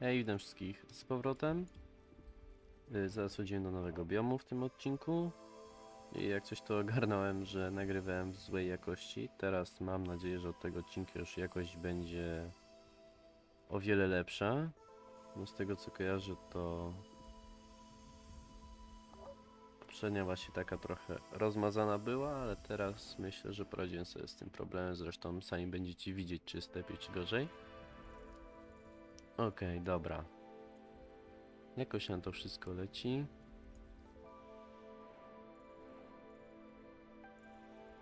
Hej, witam wszystkich z powrotem. Y, Zaraz chodzimy do nowego biomu w tym odcinku. I jak coś to ogarnąłem, że nagrywałem w złej jakości. Teraz mam nadzieję, że od tego odcinka już jakość będzie o wiele lepsza. No z tego co kojarzę to poprzednia właśnie taka trochę rozmazana była, ale teraz myślę, że poradziłem sobie z tym problemem. Zresztą sami będziecie widzieć czy jest lepiej czy gorzej. Okej, dobra. Jakoś nam to wszystko leci.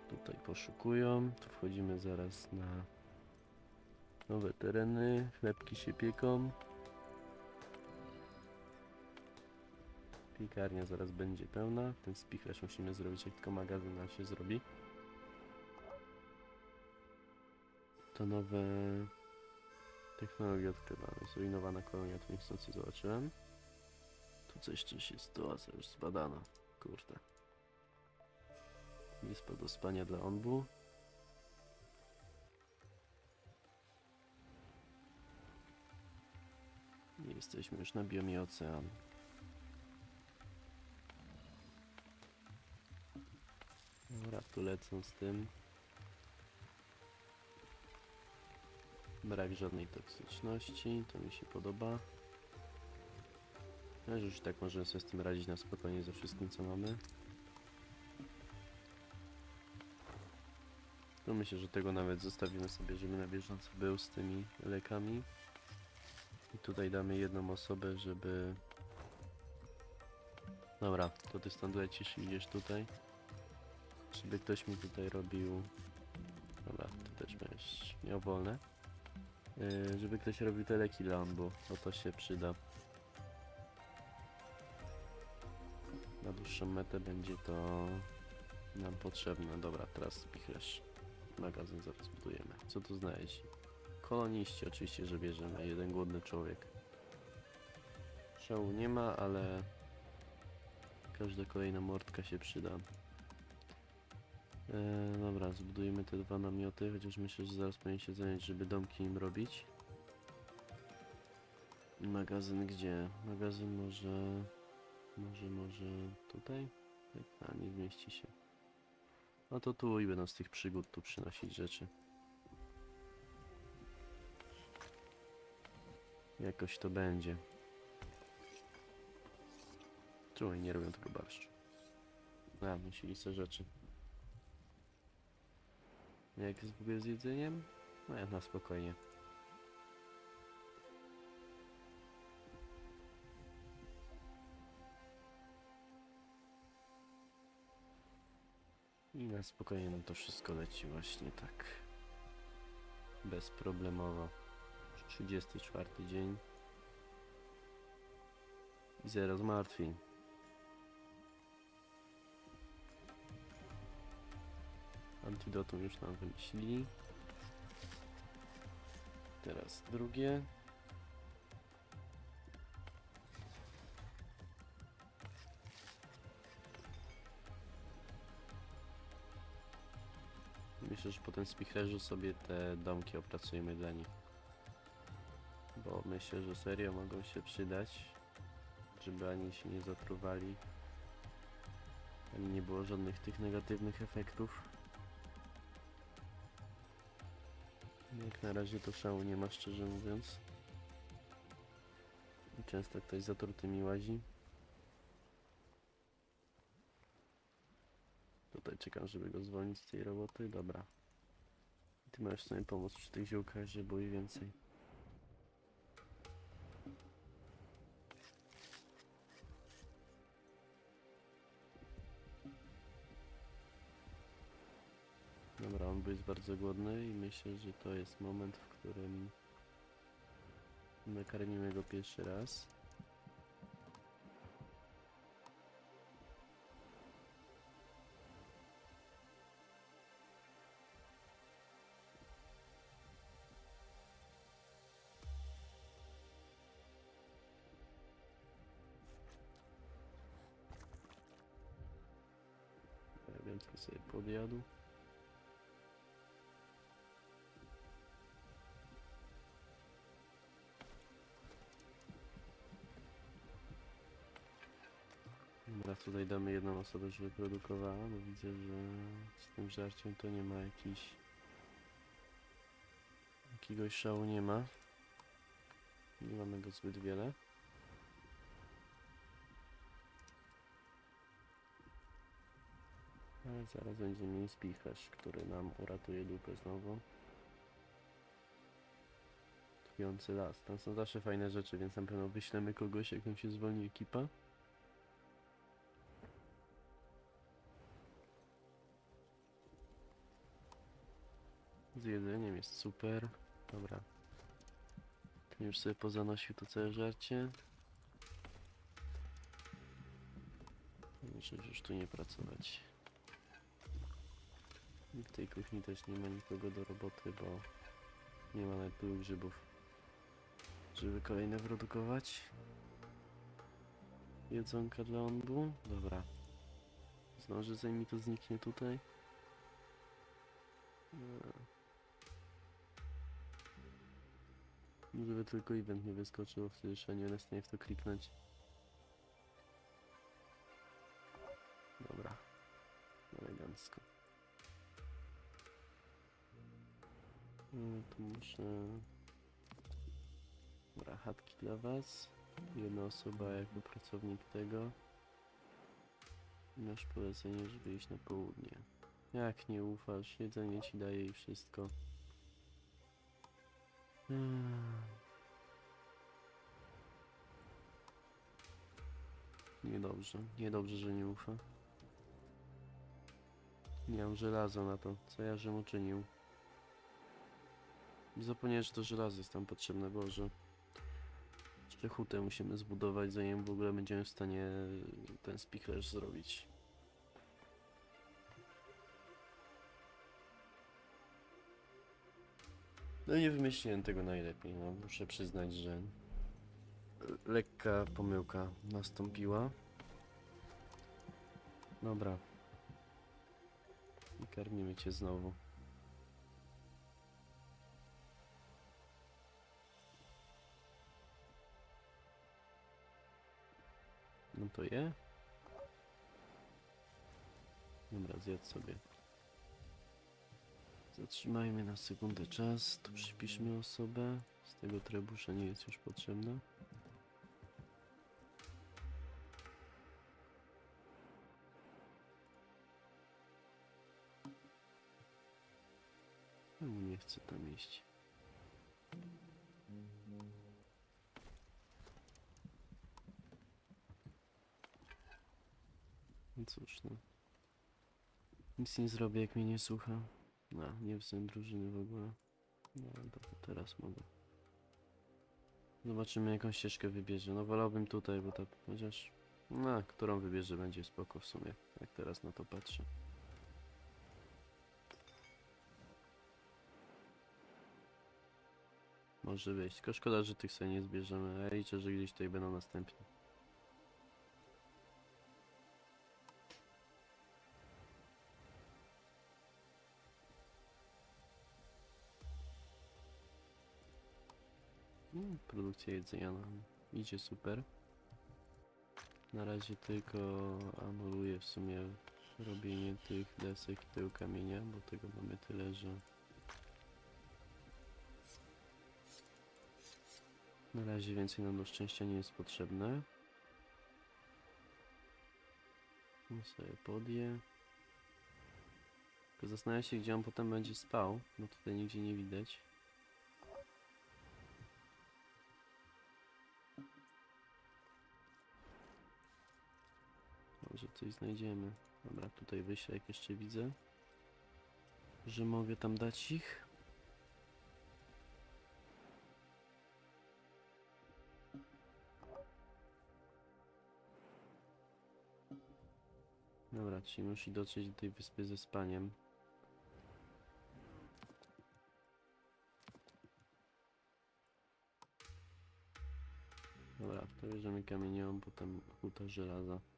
Tutaj poszukują. Tu wchodzimy zaraz na nowe tereny. Chlebki się pieką. Piekarnia zaraz będzie pełna. Ten spichlerz musimy zrobić, jak tylko magazyn nam się zrobi. To nowe Technologia odkrywana. Zrujnowana kolonia, to niechcący zobaczyłem. Tu coś, coś jest, sytuacja już zbadana. Kurde. Wyspa do spania dla onbu. I Jesteśmy już na biomie ocean. Dobra, tu lecą z tym. Brak żadnej toksyczności, to mi się podoba. No już tak możemy sobie z tym radzić na spokojnie ze wszystkim co mamy. No myślę, że tego nawet zostawimy sobie, żeby na bieżąco był z tymi lekami. I tutaj damy jedną osobę, żeby... Dobra, to ty stąd lecisz i idziesz tutaj. Żeby ktoś mi tutaj robił... Dobra, ty też będziesz miał wolne. Yy, żeby ktoś robił te leki on, bo to się przyda. Na dłuższą metę będzie to nam potrzebne. Dobra, teraz spichlerz. Magazyn zaraz budujemy. Co tu znaleźć? Koloniści oczywiście, że bierzemy. Jeden głodny człowiek. Szału nie ma, ale każda kolejna mordka się przyda. E, dobra, zbudujemy te dwa namioty, chociaż myślę, że zaraz powinien się zająć, żeby domki im robić. Magazyn gdzie? Magazyn może... Może, może tutaj? Tak, a nie zmieści się. No to tu i będą z tych przygód tu przynosić rzeczy. Jakoś to będzie. Czemu oni nie robią tego barszczu? A, musieli sobie rzeczy. Jak ogóle z jedzeniem? No ja na spokojnie. I na spokojnie nam to wszystko leci właśnie tak. Bezproblemowo. 34 dzień. I zero zmartwień. Antidotum już nam wymyślili. Teraz drugie. Myślę, że po tym spichlerzu sobie te domki opracujemy dla nich. Bo myślę, że serio mogą się przydać, żeby ani się nie zatruwali, ani nie było żadnych tych negatywnych efektów. Jak na razie to szału nie ma, szczerze mówiąc. I często ktoś zatruty mi łazi. Tutaj czekam, żeby go zwolnić z tej roboty. Dobra. Ty możesz sobie pomóc przy tych ziółkach, żeby było więcej. Jest bardzo głodny i myślę, że to jest moment, w którym nakarmimy go pierwszy raz. Teraz tutaj damy jedną osobę, żeby produkowała, bo widzę, że z tym żarciem to nie ma jakiś... Jakiegoś szału nie ma. Nie mamy go zbyt wiele. Ale zaraz będzie mieli spichrz, który nam uratuje dupę znowu. Tkwiący las. Tam są zawsze fajne rzeczy, więc na pewno wyślemy kogoś, jak nam się zwolni ekipa. Z jedzeniem jest super. Dobra. Ten już sobie pozanosił to całe żarcie. Muszę już tu nie pracować. I w tej kuchni też nie ma nikogo do roboty, bo nie ma nawet tylu grzybów, żeby kolejne produkować. Jedzonka dla onbu. Dobra. Zdąży zanim mi to zniknie tutaj. Żeby tylko event nie wyskoczył, wtedy już nie będę w stanie w to kliknąć. Dobra. Elegancko. No to muszę... Dobra, chatki dla was. Jedna osoba jako pracownik tego. Masz polecenie, żeby iść na południe. Jak nie ufasz, jedzenie ci daje i wszystko. Hmm. Niedobrze, niedobrze, że nie ufa. Nie mam żelaza na to, co ja żem uczynił. Zapomniałem, że to żelazo jest tam potrzebne, Boże. Jeszcze hutę musimy zbudować, zanim w ogóle będziemy w stanie ten spichlerz zrobić. No nie wymyśliłem tego najlepiej, no muszę przyznać, że lekka pomyłka nastąpiła. Dobra. I karmimy cię znowu. No to je. Dobra, zjadł sobie. Zatrzymajmy na sekundę czas, tu przypiszmy osobę. Z tego trebusza nie jest już potrzebna. Czemu nie chce tam iść? No cóż, no. Nic nie zrobię, jak mnie nie słucha. No, nie wzywam drużyny w ogóle. No, to teraz mogę. Zobaczymy, jaką ścieżkę wybierze. No, wolałbym tutaj, bo tak, chociaż... No, którą wybierze, będzie spoko w sumie, jak teraz na to patrzę. Może być, tylko szkoda, że tych sobie nie zbierzemy. Ja liczę, że gdzieś tutaj będą następne. Produkcja jedzenia nam idzie super. Na razie tylko anuluję w sumie robienie tych desek i tego kamienia, bo tego mamy tyle, że na razie więcej nam do szczęścia nie jest potrzebne. No sobie podje. Tylko zastanawiam się, gdzie on potem będzie spał, bo tutaj nigdzie nie widać. Może coś znajdziemy. Dobra, tutaj wyślę, jak jeszcze widzę, że mogę tam dać ich. Dobra, czyli musi dotrzeć do tej wyspy ze spaniem. Dobra, to bierzemy kamienią, potem huta żelaza.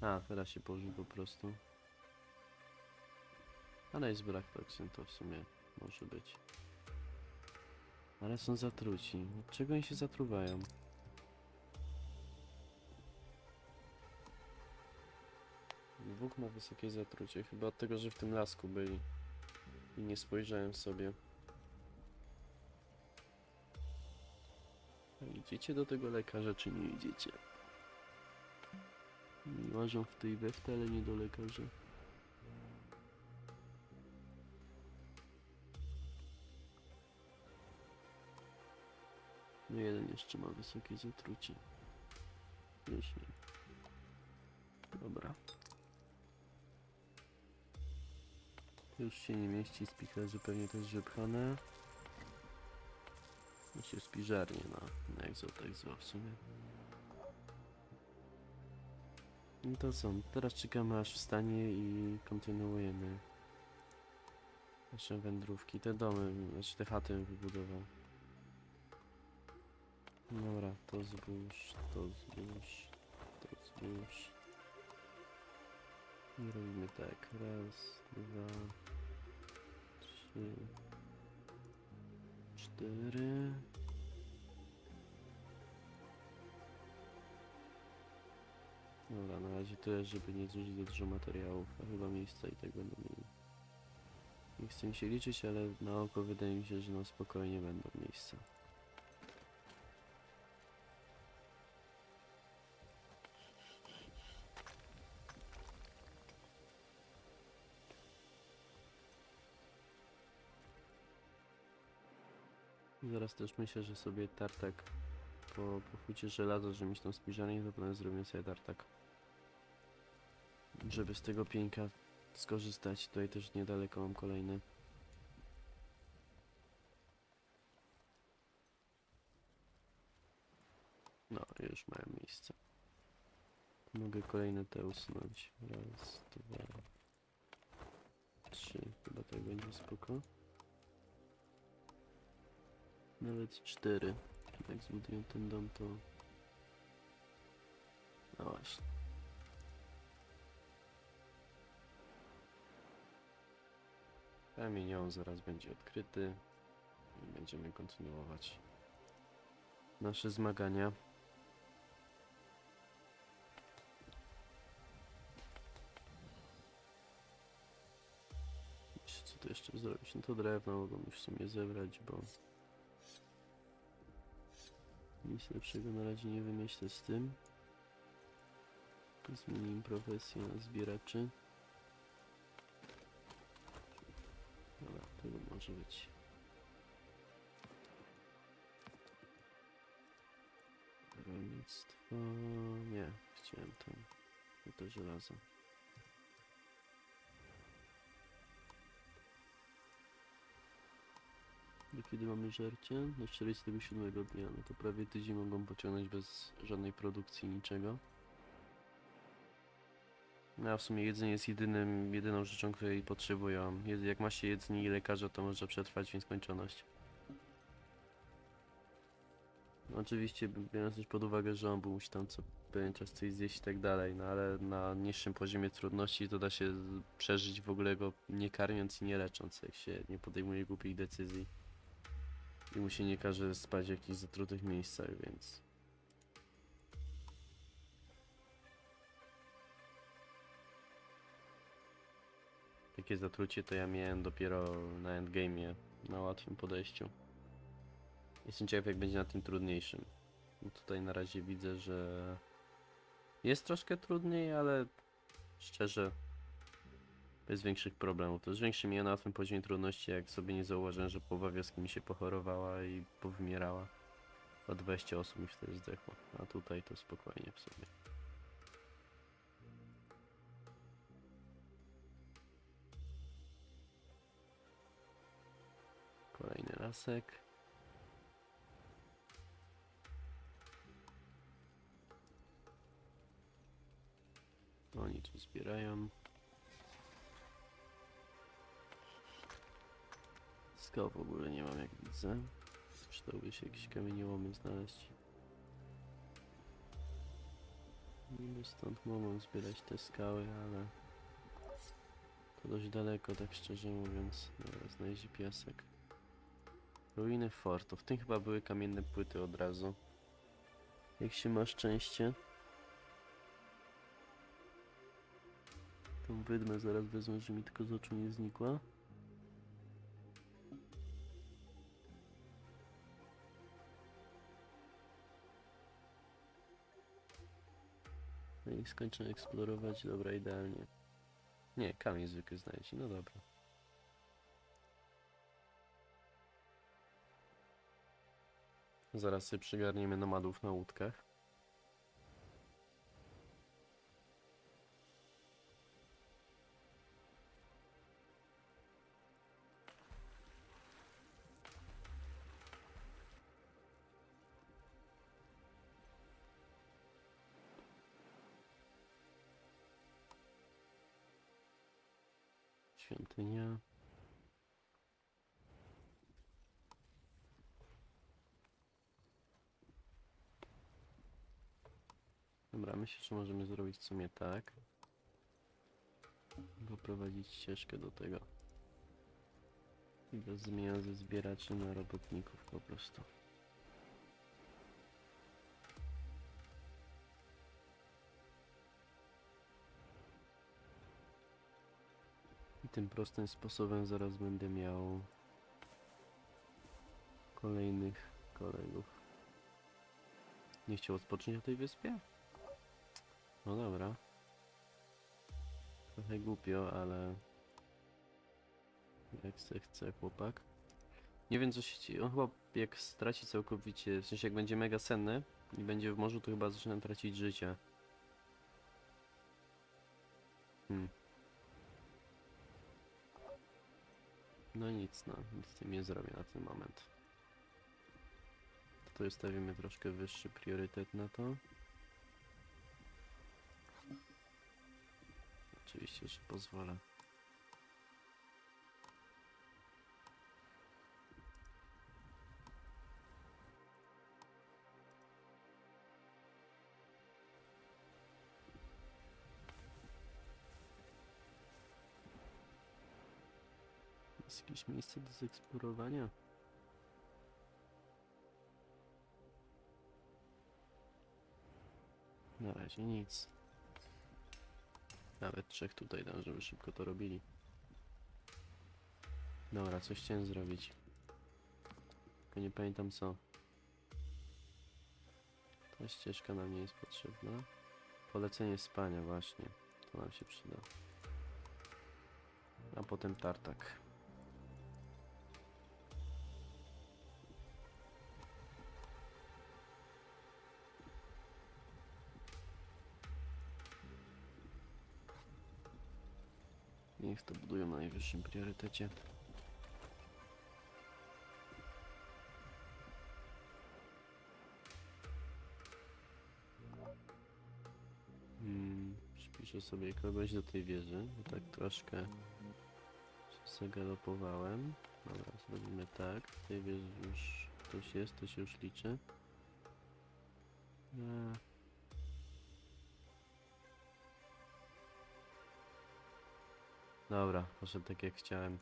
A, teraz się położył po prostu. Ale jest brak toksyn, to w sumie może być. Ale są zatruci. Czego oni się zatruwają? Dwóch ma wysokie zatrucie, chyba od tego, że w tym lasku byli. I nie spojrzałem sobie. Idziecie do tego lekarza, czy nie idziecie? Łażą w tej weftę, ale nie do lekarza. No jeden jeszcze ma wysokie zatrucie. Jeśli. Dobra. Już się nie mieści, spichlerzy pewnie też wypchane. No się spiżarnie na, na egzo, tak zła w sumie. No to co, teraz czekamy aż wstanie i kontynuujemy nasze wędrówki. Te domy, znaczy te chaty wybudował. Dobra, to zbóż, to zbóż, to zbóż. I robimy tak. Raz, dwa, trzy, cztery. Dobra, na razie tyle, żeby nie zużyć za dużo materiałów, a chyba miejsca i tak będą mieli. Nie chcę mi się liczyć, ale na oko wydaje mi się, że no spokojnie będą miejsca. Zaraz też myślę, że sobie tartak po, po hucie żelaza, że mieć tą spiżarnię, to potem zrobimy sobie tartak. Żeby z tego pieńka skorzystać. Tutaj też niedaleko mam kolejny. No, już mają miejsce. Mogę kolejne te usunąć. Raz, dwa, trzy. Chyba tak będzie spoko. Nawet cztery. Jak zbuduję ten dom, to... No właśnie. Kamienioł zaraz będzie odkryty i będziemy kontynuować nasze zmagania. Co tu jeszcze zrobić? No to drewno mogą już w sumie zebrać, bo nic lepszego na razie nie wymyślę z tym. Zmienimy profesję na zbieraczy. Dobra, tego może być. Rolnictwo... Nie, chciałem tam. To żelazo. Do kiedy mamy żercie? Do 47 dnia. No to prawie tydzień mogą pociągnąć bez żadnej produkcji, niczego. No a w sumie jedzenie jest jedynym, jedyną rzeczą, której potrzebują. Jak ma się jedzenie i lekarza, to może przetrwać w nieskończoność. No oczywiście, biorąc też pod uwagę, że on musi tam co pewien czas coś zjeść i tak dalej, no ale na niższym poziomie trudności to da się przeżyć w ogóle go nie karmiąc i nie lecząc, jak się nie podejmuje głupich decyzji. I mu się nie każe spać w jakichś zatrutych miejscach, więc... Takie zatrucie to ja miałem dopiero na endgame'ie, na łatwym podejściu. Jestem ciekaw jak będzie na tym trudniejszym. Bo tutaj na razie widzę, że jest troszkę trudniej, ale szczerze bez większych problemów. To z większym ja na łatwym poziomie trudności, jak sobie nie zauważyłem, że połowa wioski mi się pochorowała i powymierała. O 20 osób mi wtedy zdechło, a tutaj to spokojnie w sobie. Kolejny lasek. Oni tu zbierają. Skał w ogóle nie mam jak widzę. Przydałby się jakiś kamieniołomy znaleźć. Niby stąd mogą zbierać te skały, ale to dość daleko, tak szczerze mówiąc. Dobra, znajdzie piasek. Ruiny fortu. W tym chyba były kamienne płyty od razu. Jak się ma szczęście. Tą wydmę zaraz wezmę, że mi tylko z oczu nie znikła. I skończę eksplorować, dobra, idealnie. Nie, kamień zwykły znaleźć, no dobra. Zaraz sobie przygarniemy nomadów na łódkach. Świątynia. Dobra, myślę, że możemy zrobić w sumie tak. Poprowadzić ścieżkę do tego. I bez zmian ze zbieraczy na robotników po prostu. Tym prostym sposobem zaraz będę miał kolejnych kolegów. Nie chciał odpocząć na tej wyspie? No dobra. Trochę głupio, ale... Jak se chce chłopak. Nie wiem co się dzieje. On chyba jak straci całkowicie, w sensie jak będzie mega senny i będzie w morzu, to chyba zaczyna tracić życie. Hmm. No nic, no, nic z tym nie zrobię na ten moment. Tutaj stawimy troszkę wyższy priorytet na to. Oczywiście, że pozwolę. Jakieś miejsce do zeksplorowania? Na razie nic. Nawet trzech tutaj dam, żeby szybko to robili. Dobra, coś chciałem zrobić. Tylko nie pamiętam co. Ta ścieżka nam nie jest potrzebna. Polecenie spania właśnie. To nam się przyda. A potem tartak. Niech to budują na najwyższym priorytecie. Hmm, przypiszę sobie kogoś do tej wieży, bo tak troszkę się zagalopowałem. Dobra, zrobimy tak. W tej wieży już ktoś jest, to się już liczy. Eee. Dobra, poszedł tak jak chciałem.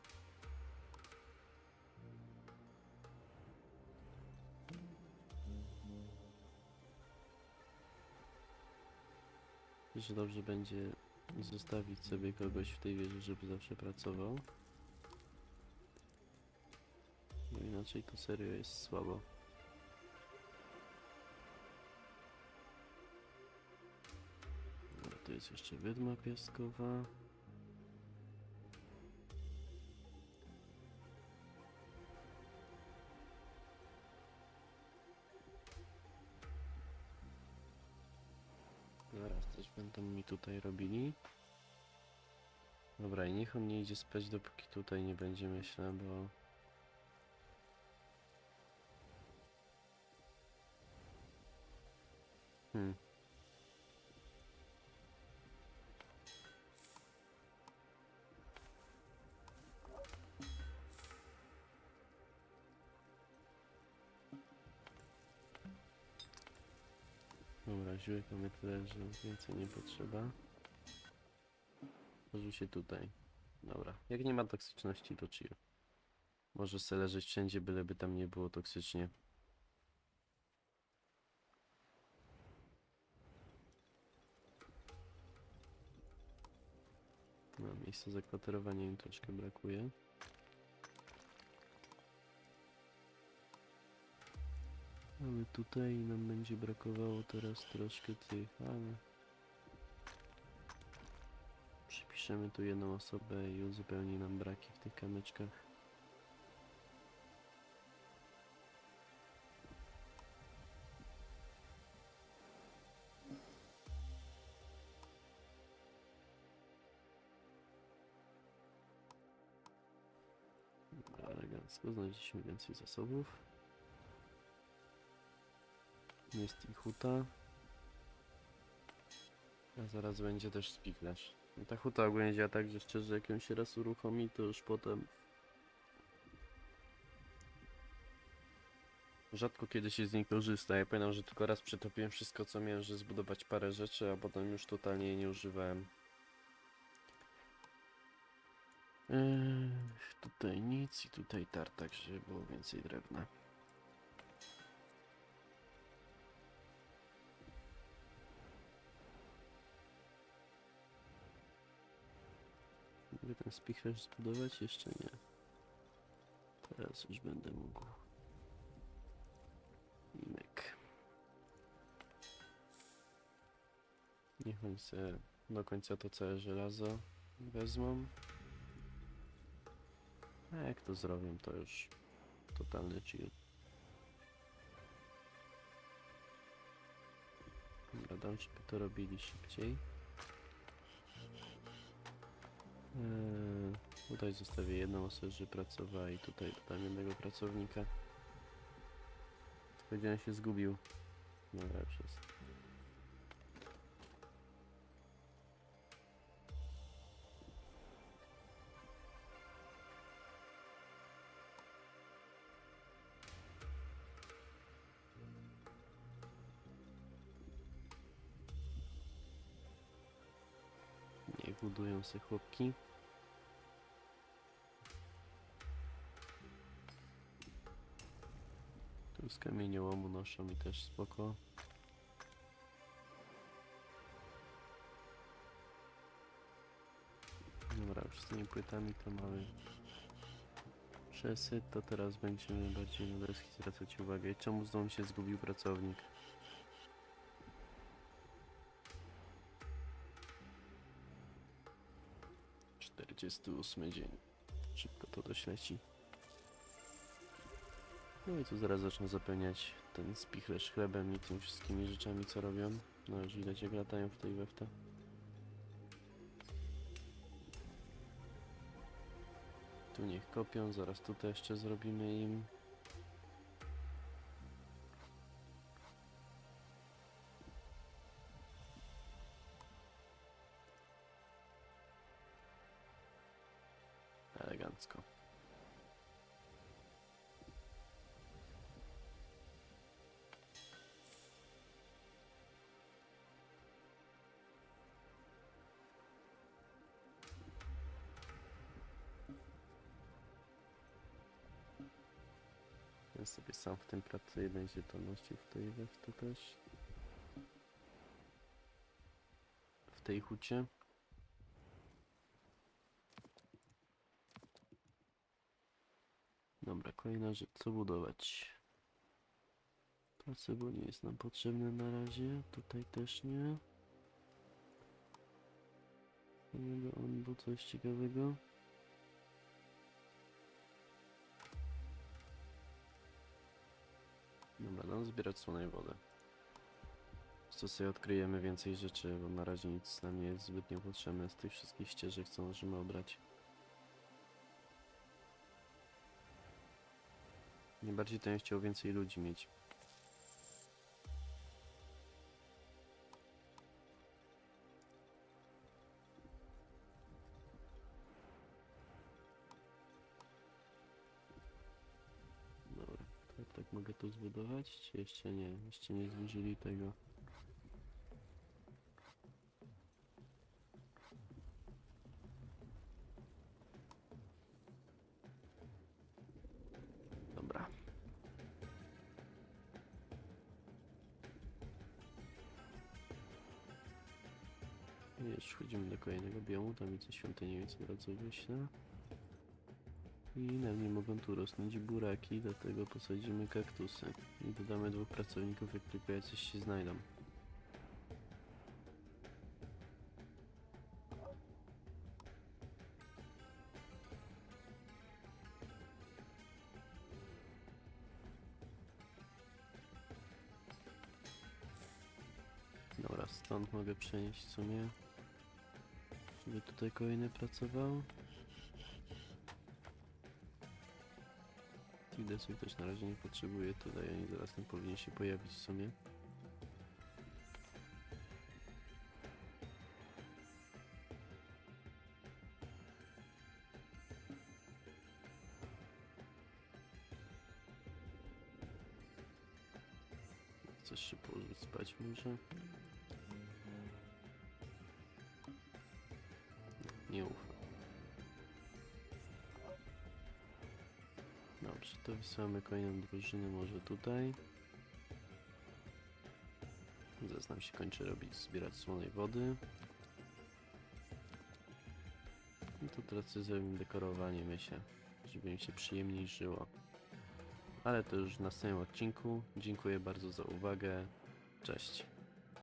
Myślę, że dobrze będzie zostawić sobie kogoś w tej wieży, żeby zawsze pracował. Bo inaczej to serio jest słabo. Dobra, tu jest jeszcze wydma piaskowa. Będą mi tutaj robili. Dobra, i niech on nie idzie spać dopóki tutaj nie będzie, myślę, bo... Hmm. Ziółek mamy tyle, że więcej nie potrzeba. Położył się tutaj. Dobra, jak nie ma toksyczności, to chill. Może se leżeć wszędzie, byleby tam nie było toksycznie. miejsca zakwaterowania im troszkę brakuje. Ale tutaj nam będzie brakowało teraz troszkę tych, ale... Przypiszemy tu jedną osobę i uzupełni nam braki w tych kamyczkach. Elegancko, znaleźliśmy więcej zasobów. Jest i huta. A zaraz będzie też spichlerz. No ta huta ogólnie działa tak, że szczerze jak ją się raz uruchomi, to już potem... Rzadko kiedy się z niej korzysta. Ja pamiętam, że tylko raz przetopiłem wszystko co miałem, żeby zbudować parę rzeczy, a potem już totalnie jej nie używałem. Tutaj nic i tutaj tartak, żeby było więcej drewna. Mogę ten spichlerz zbudować? Jeszcze nie. Teraz już będę mógł. Myk. Niech oni sobie do końca to całe żelazo wezmą. A jak to zrobią, to już totalny chill. Dobra, dam, żeby to robili szybciej. Eee, tutaj zostawię jedną osobę, żeby pracowała i tutaj dodam jednego pracownika. On się zgubił? Dobra, już se chłopki. Tu z kamieniołomu noszą i też spoko. Dobra, już z tymi płytami to mamy przesyt, to teraz będziemy bardziej na deski zwracać uwagę. Czemu znowu się zgubił pracownik? Czterdziesty ósmy dzień. Szybko to dośleci. No i tu zaraz zacznę zapełniać ten spichlerz chlebem i tymi wszystkimi rzeczami, co robią. No już widać jak latają w tej weftę. Tu niech kopią, zaraz tutaj jeszcze zrobimy im. Elegancko. Ja sobie sam w tym pracuję, będzie to nosił w tej weftę też. W tej hucie. Dobra, kolejna rzecz, co budować? Placebo nie jest nam potrzebne na razie, tutaj też nie. Samego on był coś ciekawego. Dobra, dam zbierać słonej wodę. Co sobie odkryjemy więcej rzeczy, bo na razie nic nam nie jest zbytnio potrzebne z tych wszystkich ścieżek, co możemy obrać. Najbardziej to ja chciał więcej ludzi mieć. Dobra, to jak tak mogę to zbudować? Czy jeszcze nie? Jeszcze nie zburzyli tego. Już wchodzimy do kolejnego biomu, tam widzę świątynię, więc od razu. I na mnie mogą tu rosnąć buraki, dlatego posadzimy kaktusy. I dodamy dwóch pracowników, jak tylko jacyś się znajdą. Dobra, stąd mogę przenieść w sumie. Żeby tutaj kolejny pracował. Tidesów też na razie nie potrzebuję tutaj, oni zaraz tam powinien się pojawić w sumie. Chcesz się położyć spać może? Wysyłamy kolejną drużynę może tutaj. Zaraz nam się kończy robić, zbierać słonej wody. I tu teraz zrobimy dekorowanie, myślę, żeby im się przyjemniej żyło. Ale to już w następnym odcinku. Dziękuję bardzo za uwagę. Cześć.